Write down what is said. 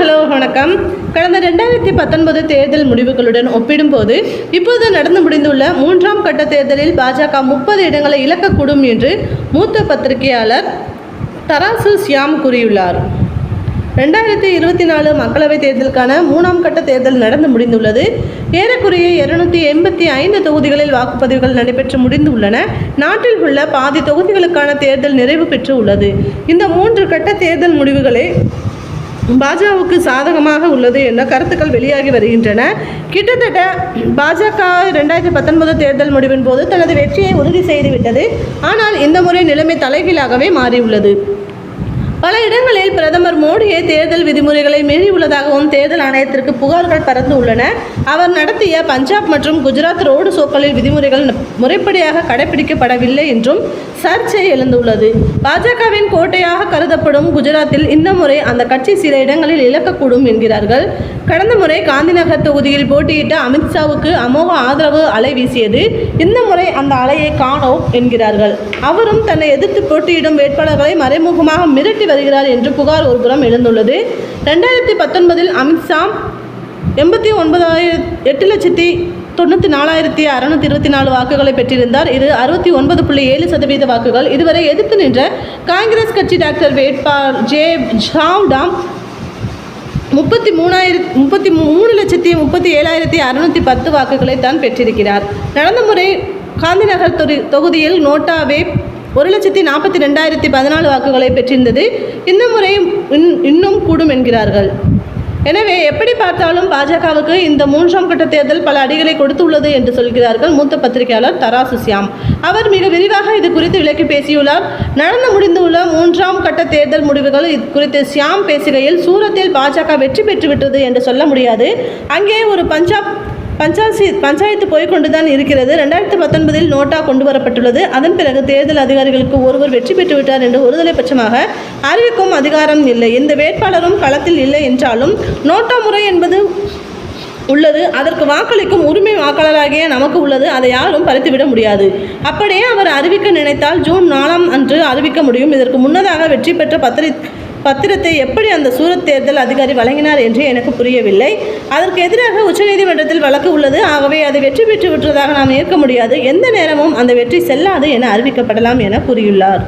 Hello வணக்கம். கடந்த ரெண்டாயிரத்தி பத்தொன்பது தேர்தல் முடிவுகளுடன் ஒப்பிடும்போது இப்போது நடந்து முடிந்துள்ள மூன்றாம் கட்ட தேர்தலில் பாஜக முப்பது இடங்களை இழக்கக்கூடும் என்று மூத்த பத்திரிகையாளர் தராசு சியாம் கூறியுள்ளார். ரெண்டாயிரத்தி இருபத்தி நாலு மக்களவைத் தேர்தலுக்கான மூணாம் கட்ட தேர்தல் நடந்து முடிந்துள்ளது. ஏறக்குறைய இருநூத்தி எண்பத்தி ஐந்து தொகுதிகளில் வாக்குப்பதிவுகள் நடைபெற்று முடிந்துள்ளன. நாட்டில் உள்ள பாதி தொகுதிகளுக்கான தேர்தல் நிறைவு பெற்று உள்ளது. இந்த மூன்று கட்ட தேர்தல் முடிவுகளை பாஜகவுக்கு சாதகமாக உள்ளது என கருத்துக்கள் வெளியாகி வருகின்றன. கிட்டத்தட்ட பாஜக ரெண்டாயிரத்தி பத்தொன்பது தேர்தல் முடிவின் போது தனது வெற்றியை உறுதி செய்துவிட்டது. ஆனால் இந்த முறை நிலைமை தலைகீழாகவே மாறியுள்ளது. பல இடங்களில் பிரதமர் மோடியே தேர்தல் விதிமுறைகளை மீறியுள்ளதாகவும் தேர்தல் ஆணையத்திற்கு புகார்கள் பறந்து உள்ளன. அவர் நடத்திய பஞ்சாப் மற்றும் குஜராத் ரோடு சோக்களில் விதிமுறைகள் முறைப்படியாக கடைபிடிக்கப்படவில்லை என்றும் சர்ச்சை எழுந்துள்ளது. பாஜகவின் கோட்டையாக கருதப்படும் குஜராத்தில் இந்த முறை அந்த கட்சி சில இடங்களில் இழக்கக்கூடும் என்கிறார்கள். கடந்த முறை காந்திநகர் தொகுதியில் போட்டியிட்ட அமித்ஷாவுக்கு அமோக ஆதரவு அலை வீசியது. இந்த முறை அந்த அலையை காணோம் என்கிறார்கள். அவரும் தன்னை எதிர்த்து போட்டியிடும் வேட்பாளர்களை மறைமுகமாக மிரட்டி வருகிறார் என்று புகார் ஒருபுறம் எழுந்துள்ளது. ரெண்டாயிரத்தி பத்தொன்பதில் அமித்ஷா எண்பத்தி ஒன்பதாயிரம் எட்டு லட்சத்தி தொண்ணூற்றி நாலாயிரத்தி அறநூற்றி இருபத்தி நாலு வாக்குகளை பெற்றிருந்தார். இது அறுபத்தி ஒன்பது புள்ளி ஏழு சதவீத வாக்குகள். இதுவரை எதிர்த்து நின்ற காங்கிரஸ் கட்சி டாக்டர் வேட்பாளர் ஜே ஜாவ்டாம் முப்பத்தி மூணாயிரத்தி முப்பத்தி மூணு லட்சத்தி முப்பத்தி ஏழாயிரத்தி அறுநூற்றி பத்து வாக்குகளை தான் பெற்றிருக்கிறார். நடந்த முறை காந்திநகர் தொகுதியில் நோட்டாவே ஒரு லட்சத்தி நாற்பத்தி ரெண்டாயிரத்தி பதினாலு வாக்குகளை பெற்றிருந்தது. இந்த முறை இன்- இன்னும் கூடும் என்கிறார்கள். எனவே எப்படி பார்த்தாலும் பாஜகவுக்கு இந்த மூன்றாம் கட்ட தேர்தல் பல அடிகளை கொடுத்துள்ளது என்று சொல்கிறார்கள் மூத்த பத்திரிகையாளர் தராசு சியாம் அவர் மிக விரிவாக இது குறித்து விளக்கி பேசியுள்ளார். நடந்து முடிந்துள்ள மூன்றாம் கட்ட தேர்தல் முடிவுகள் இது குறித்து சியாம் பேசுகையில் சூரத்தில் பாஜக வெற்றி பெற்றுவிட்டது என்று சொல்ல முடியாது. அங்கே ஒரு பஞ்சாப் பஞ்சாசி பஞ்சாயத்து போய்கொண்டுதான் இருக்கிறது. ரெண்டாயிரத்தி பத்தொன்பதில் நோட்டா கொண்டு வரப்பட்டுள்ளது அதன் பிறகு தேர்தல் அதிகாரிகளுக்கு ஒருவர் வெற்றி பெற்றுவிட்டார் என்று ஒருதலை பட்சமாக அறிவிக்கும் அதிகாரம் இல்லை. இந்த வேட்பாளரும் களத்தில் இல்லை என்றாலும் நோட்டா முறை என்பது உள்ளது. அதற்கு வாக்களிக்கும் உரிமை வாக்காளராகிய நமக்கு உள்ளது. அதை யாரும் பறித்துவிட முடியாது. அப்படியே அவர் அறிவிக்க நினைத்தால் ஜூன் நாலாம் அன்று அறிவிக்க முடியும். இதற்கு முன்னதாக வெற்றி பெற்ற பத்திரி பத்திரத்தை எப்படி அந்த சூரத் தேர்தல் அதிகாரி வழங்கினார் என்று எனக்கு புரியவில்லை. அதற்கு எதிராக உச்சநீதிமன்றத்தில் வழக்கு உள்ளது. ஆகவே அது வெற்றி பெற்று விட்டதாக நாம் ஏற்க முடியாது. எந்த நேரமும் அந்த வெற்றி செல்லாது என அறிவிக்கப்படலாம் என கூறியுள்ளார்.